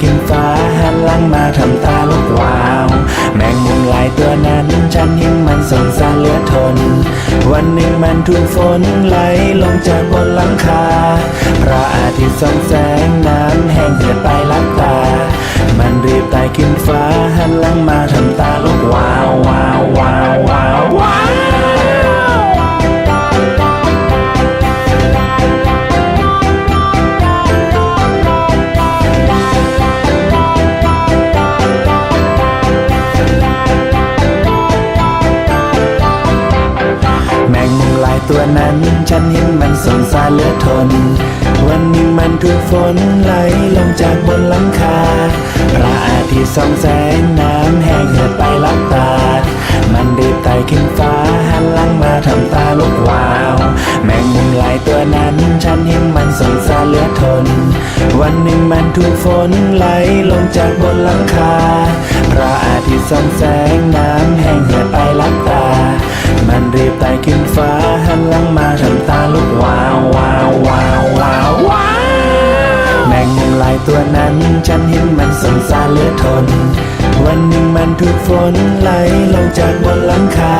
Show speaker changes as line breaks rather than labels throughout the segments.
ขึ้นฟ้าหันหลังมาทำตาลุกวาว แมงมุมหลายตัวนั้นฉันเห็นมันสงสารเหลือทน วันหนึ่งมันถูกฝนไหลลงจากบนหลังคา พระอาทิตย์ส่องแสงน้ำแห้งเหือดไปลับตา มันรีบไต่ขึ้นฟ้าหันหลังมาทำตาลุกวาววาววาววาววาว ตัวนั้น ฉันเห็นมันสงสารเหลือทน วันหนึ่งมันถูกฝนไหลลงจากบนหลังคา พระอาทิตย์ส่องแสงน้ำแห้งเหือดไปลับตา มันรีบไต่ขึ้นฟ้าหันหลังมาทำตาลุกวาว แมงมุมหลายตัวนั้น ฉันเห็นมันสงสารเหลือทน วันหนึ่งมันถูกฝนไหลลงจากบนหลังคา พระอาทิตย์ส่องแสง ลายตัวนั้น ฉันเห็นมันสงสารเหลือทน วันหนึ่งมันถูกฝนไหลลงจากบนหลังคา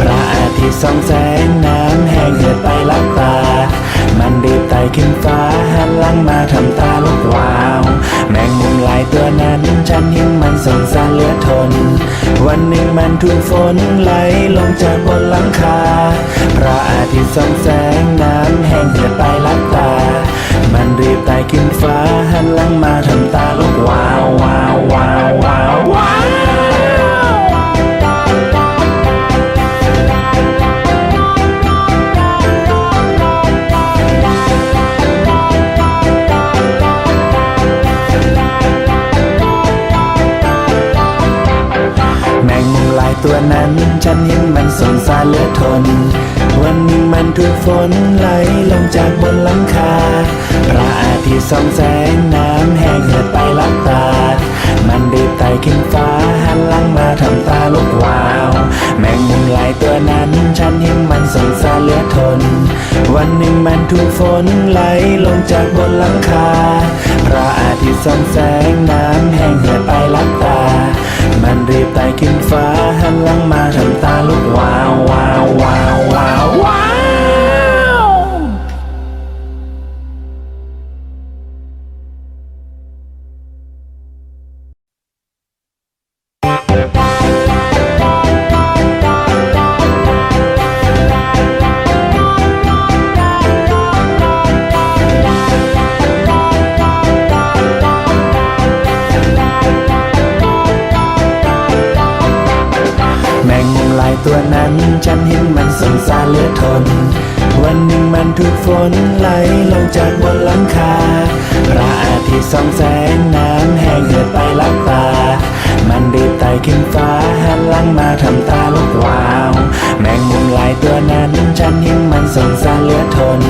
พระอาทิตย์ส่องแสงน้ำแห้งเหือดไปลับตา มันรีบไต่ขึ้นฟ้าหันหลังมาทำตาลุกวาว แมงมุมหลายตัวนั้น ฉันเห็นมันสงสารเหลือทน วันหนึ่งมันถูกฝนไหลลงจากบนหลังคาพระอาทิตย์ส่องแสงน้ำแห้งเหือดไปลับตา มันรีบไต่ขึ้นฟ้าหันหลังมาทำตาลุกวาววาววาววาววาวแมงมุมหลายตัวนั้น ฉันเห็นมันสงสารเหลือทน วันหนึ่งมันถูกฝนไหลลงจากบนหลังคา พระอาทิตย์ส่องแสงน้ำแห้งเหือดไปลับตา มันรีบไต่ขึ้นฟ้าหันหลังมาทำตาลุกวาว แมงมุมหลายตัวนั้น ฉันเห็นมันสงสารเหลือทน วันหนึ่งมันถูกฝนไหลลงจากบนหลังคา พระอาทิตย์ส่องแสงน้ำแห้งเหือดไปลับตา มันรีบไต่ขึ้นฟ้าหันหลังมาทำตาลุกวาว สารเหลือทน วันหนึ่งมันถูกฝนไหลลงจากบนหลังคาพระอาทิตย์ส่องแสงน้ำแห้งเหือดไปลับตา มันรีบไต่ขึ้นฟ้าหันหลังมาทำตาลุกวาว แมงมุมหลายตัวนั้น ฉันเห็นมันสงสารเหลือทน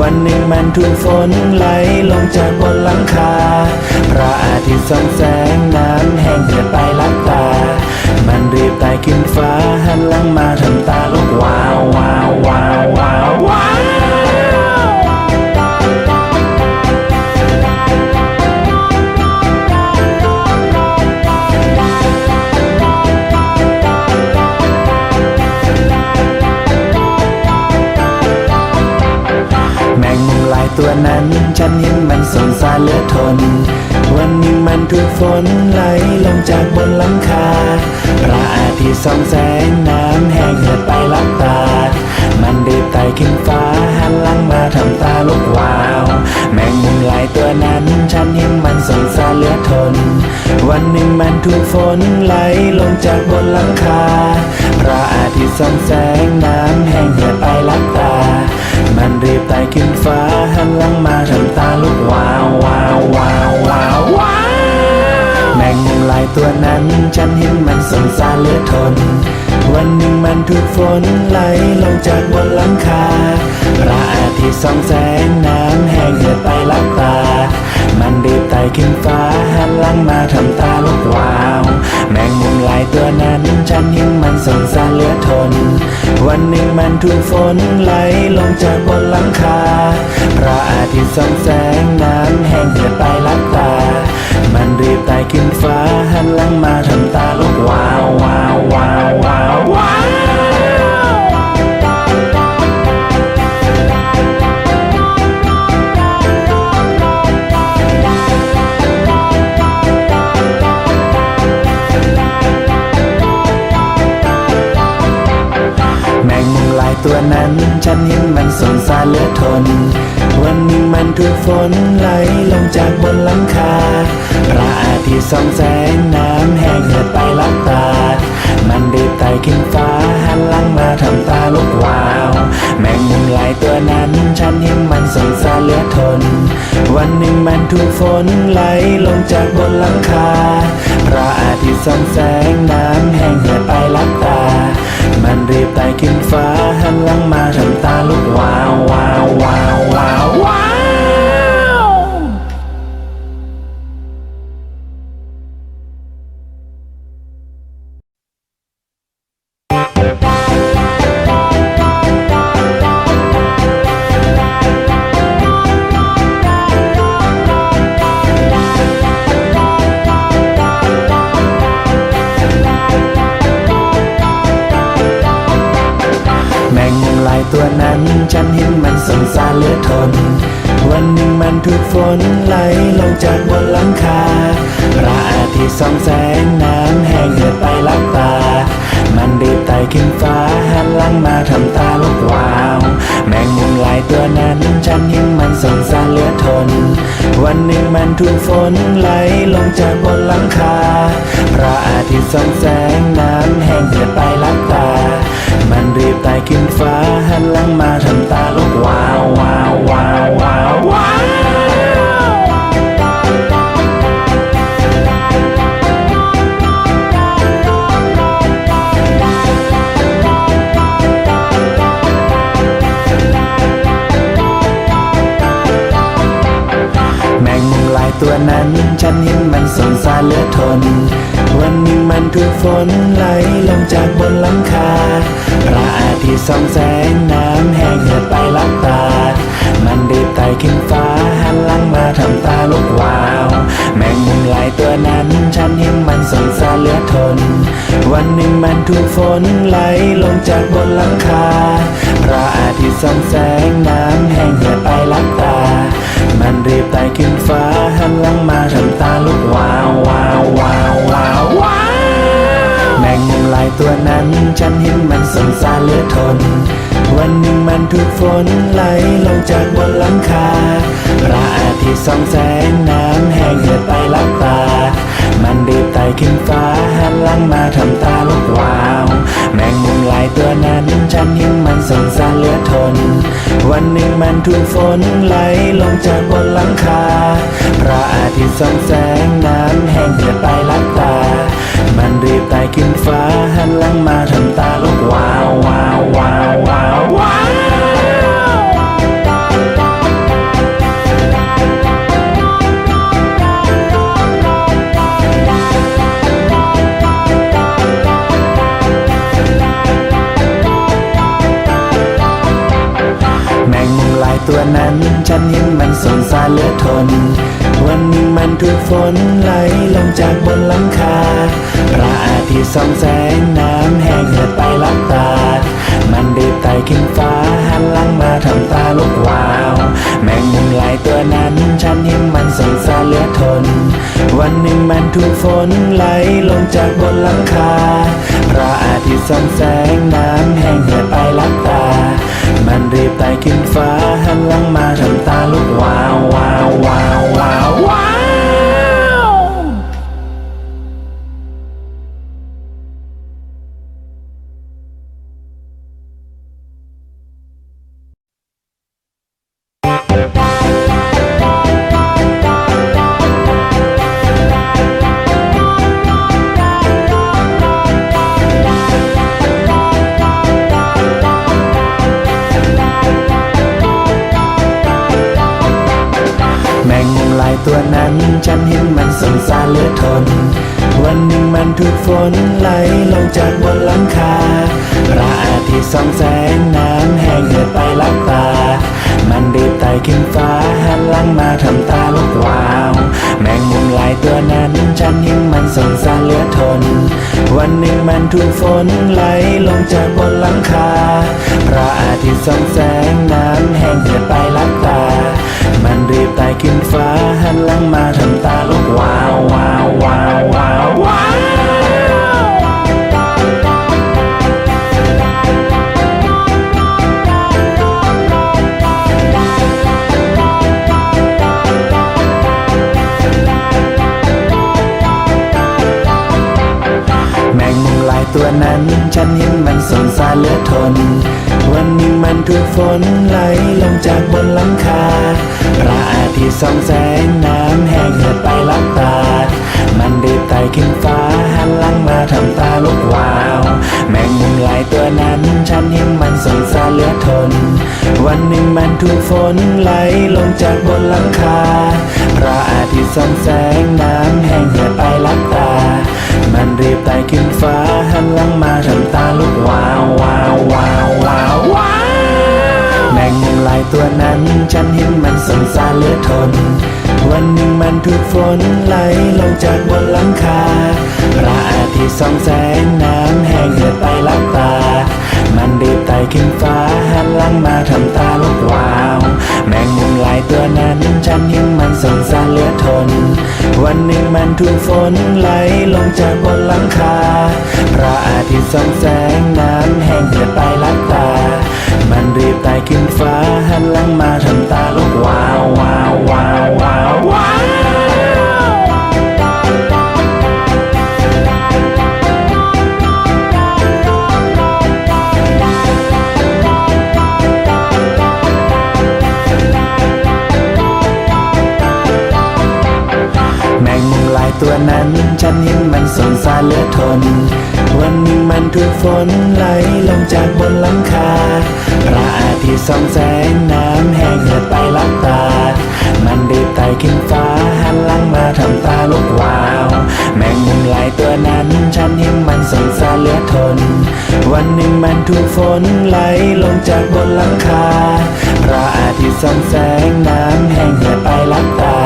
วันหนึ่งมันถูกฝนไหลลงจากบนหลังคา พระอาทิตย์ส่องแสงน้ำแห้งเหือดไปลับตา มันรีบไต่ขึ้นฟ้าหันหลังมาทำตาลุกวาววาววาววาว ทำตาลุกวาว แมงมุมหลายตัวนั้น ฉันเห็นมันสงสารเหลือทน วันหนึ่งมันถูกฝนไหลลงจากบนหลังคา พระอาทิตย์ส่องแสงน้ำแห้งเหือดไปลับตา มันรีบไต่ขึ้นฟ้าหันหลังมาทำตาลุกวาววาววาววาววาวแมงมุมหลายตัวนั้น ฉันเห็นมันสงสารเหลือทน วันหนึ่งมันถูกฝนไหลลงจากบนหลังคาพระอาทิตย์ส่องแสงน้ำแห้งเหือดไปลับตา มันรีบไต่ขึ้นฟ้าหันหลังมาทำตาลุกวาว แมงมุมหลายตัวนั้นฉันเห็นมันสงสารเหลือทน วันหนึ่งมันถูกฝนไหลลงจากบนหลังคาพระอาทิตย์ส่องแสงน้ำแห้งเหือดไปลับตา มันรีบไต่ขึ้นฟ้าหันหลังมาทำตาลุกวาวว้าว ฉันเห็นมันสงสารเหลือทน วันหนึ่งมันถูกฝนไหลลงจากบนหลังคา พระอาทิตย์ส่องแสงน้ำแห้งเหือดไปลับตา มันรีบไต่ขึ้นฟ้าหันหลังมาทำตาลุกวาว แมงมุมลายตัวนั้นฉันเห็นมันสงสารเหลือทน วันหนึ่งมันถูกฝนไหลลงจากบนหลังคา พระอาทิตย์ส่องแสงน้ำแห้งเหือดไปลับตาันรีบไต่ขึ้นฟ้าหันหลังมาทำตาลุกวาววาววาววาว นถูกฝนไหลลงจากบนหลังคาพระอาทิตย์ส่องแสงน้ำแห้งเหือดไปลับตา มันรีบไต่ขึ้นฟ้าหันหลังมาทำตาลุกวาว แมงมุมลายตัวนั้นฉันเห็นมันสงสารเหลือทน วันหนึ่งมันถูกฝนไหลลงจากบนหลังคาพระอาทิตย์ส่องแสงน้ำแห้งเหือดไปลับ ตัวนั้น ฉันเห็นมันสงสารเหลือทน วันหนึ่งมันถูกฝนไหลลงจากบนหลังคา พระอาทิตย์ส่องแสงน้ำแห้งเหือดไปลับตา มันรีบไต่ขึ้นฟ้าหันหลังมาทำตาลุกวาว แมงมุมลายตัวนั้น ฉันเห็นมันสงสารเหลือทน วันหนึ่งมันถูกฝนไหลลงจากบนหลังคา พระอาทิตย์ส่องแสงน้ำแห้งเหือดไปลับตา มันรีบไต่ขึ้นฟ้าหันหลังมาทำตาลุกวาวว้าวว้าวว้าววาวแมงมุมลายตัวนั้น ฉันเห็นมันสงสารเหลือทน วันหนึ่งมันถูกฝนไหลลงจากบนหลังคาพระอาทิตย์ส่องแสงน้ำแห้งเหือดไปลับตา มันรีบไต่ขึ้นฟ้าหันหลังมาทำตาลุกวาว แมงมุมลายตัวนั้นฉันเห็นมันสงสารเหลือทน วันหนึ่งมันถูกฝนไหลลงจากบนหลังคาพระอาทิตย์ส่องแสงน้ำแห้งเหือดไปลับตา มันรีบไต่ขึ้นฟ้าหันหลังมาทำตาลุกวาววาวว้าว ถูกฝนไหลลงจากบนหลังคา พระอาทิตย์ส่องแสงน้ำแห้งเหือดไปลับตา มันรีบไต่ขึ้นฟ้าหันหลังมาทำตาลุกวาวว้าวว้าวว้าววาว ขึ้นฟ้าหันหลังมาทำตาลุกวาว แมงมุมหลายตัวนั้นฉันเห็นมันสงสารเหลือทน วันหนึ่งมันถูกฝนไหลลงจากบนหลังคา พระอาทิตย์ส่องแสงน้ำแห้งเหือดไปลับตา มันรีบไต่ขึ้นฟ้าหันหลังมาทำตาลุกวาววาววาววาววาว ฉันเห็นมันสงสารเหลือทน วันหนึ่งมันถูกฝนไหลลงจากบนหลังคา พระอาทิตย์ส่องแสงน้ำแห้งเหือดไปลับตา มันรีบไต่ขึ้นฟ้าหันหลังมาทำตาลุกวาว แมงมุมหลายตัวนั้นฉันเห็นมันสงสารเหลือทน วันหนึ่งมันถูกฝนไหลลงจากบนหลังคา พระอาทิตย์ส่องแสงน้ำ ไต่ขึ้นฟ้าหันหลังมาทำตาลุกวาววาววาววาววาวแมงมุมลายตัวนั้น ฉันเห็นมันสงสารเหลือทน วันหนึ่งมันถูกฝนไหลลงจากบนหลังคาพระอาทิตย์ส่องแสงน้ำแห้งเหือดไปลับตา มันรีบไต่ขึ้นฟ้าหันหลังมาทำตาลุกวาว แมงมุมหลายตัวนั้นฉันเห็นมันสงสารเหลือทน วันหนึ่งมันถูกฝนไหลลงจากบนหลังคาพระอาทิตย์ส่องแสงน้ำแห้งเหือดไปลับตา มันรีบไต่ขึ้นฟ้าหันหลังมาทำตาลุกวาววาววาว ตัวนั้น ฉันเห็นมันสงสารเหลือทน วันหนึ่งมันถูกฝนไหลลงจากบนหลังคา พระอาทิตย์ส่องแสงน้ำแห้งเหือดไปลับตา มันรีบไต่ขึ้นฟ้าหันหลังมาทำตาลุกวาว แมงมุมหลายตัวนั้น ฉันเห็นมันสงสารเหลือทน วันหนึ่งมันถูกฝนไหลลงจากบนหลังคา พระอาทิตย์ส่องแสงน้ำแห้งเหือดไปลับตา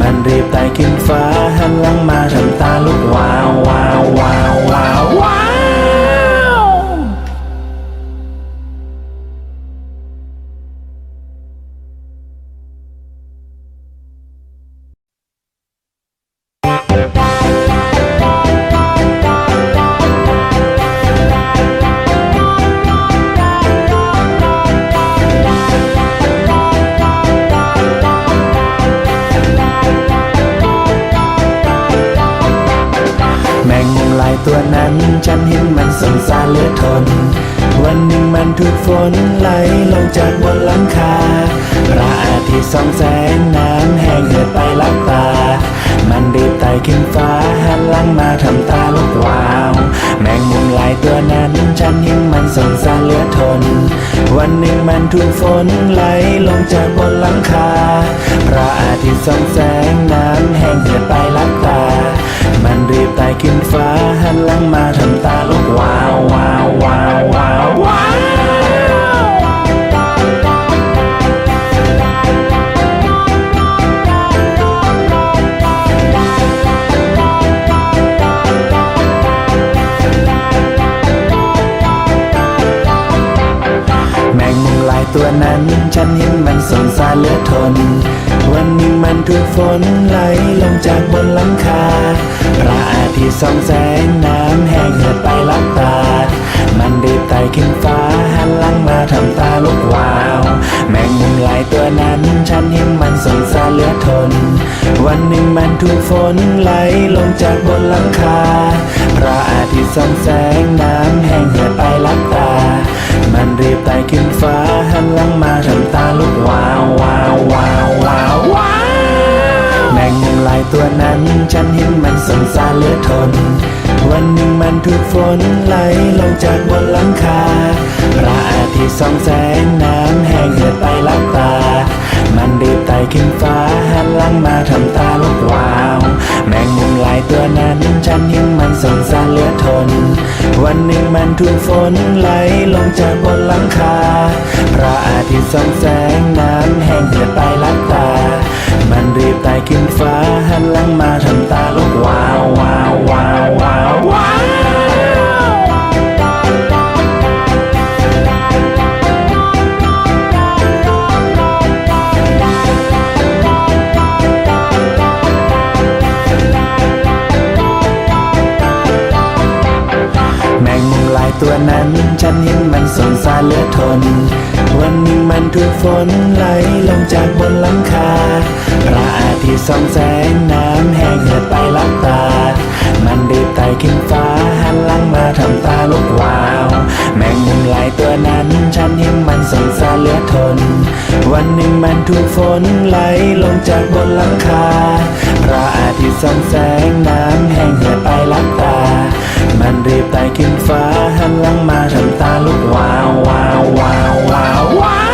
มันรีบไต่ขึ้นฟ้าหันหลังมาทำตาลุกวาววาววาวว เห็นมันสงสารเหลือทน วันหนึ่งมันถูกฝนไหลลงจากบนหลังคาพระอาทิตย์ส่องแสงน้ำแห้งเหือดไปลับตา มันรีบไต่ขึ้นฟ้าหันหลังมาทำตาลุกวาว แมงมุมหลายตัวนั้นฉันเห็นมันสงสารเหลือทน วันหนึ่งมันถูกฝนไหลลงจากบนหลังคาพระอาทิตย์ส่องแสงน้ำแห้งเหือดไปลับตา มันรีบไต่ขึ้นฟ้าหันหลังมาทำตาลุกวาววาววาว ทน วันหนึ่งมันถูกฝนไหลลงจากบนหลังคา พระอาทิตย์ส่องแสงน้ำแห้งเหือดไปลับตา มันรีบไต่ขึ้นฟ้าหันหลังมาทำตาลุกวาววาววาววาววาวแมงมุมลายตัวนั้นฉันเห็นมันสงสารเหลือทน วันหนึ่งมันถูกฝนไหลลงจากบนหลังคา พระอาทิตย์ส่องแสงน้ำแห้งเหือดไปลับตา มันรีบไต่ขึ้นฟ้าหันหลังมาทำตาลุกวาว แมงมุมหลายตัวนั้นฉันเห็นมันสงสารเหลือทน วันหนึ่งมันถูกฝนไหลลงจากบนหลังคา พระอาทิตย์ส่องแสงน้ำแห้งเหือดไปลับตา มันรีบไต่ขึ้นฟ้าหันหลังมาทำตาลุกวาววาววาววาววาว ฉันเห็นมันสงสารเหลือทน วันหนึ่งมันถูกฝนไหลลงจากบนหลังคา พระอาทิตย์ส่องแสงน้ำแห้งเหือดไปลับตา มันรีบไต่ขึ้นฟ้าหันหลังมาทำตาลุกวาว แมงมุมลายตัวนั้นฉันเห็นมันสงสารเหลือทน วันหนึ่งมันถูกฝนไหลลงจากบนหลังคา พระอาทิตย์ส่องแสงน้ำแห้งเหือดไปลับตา มันรีบไต่ขึ้นฟ้าหันหลังมาทำตาลุกวาววาววาววาวา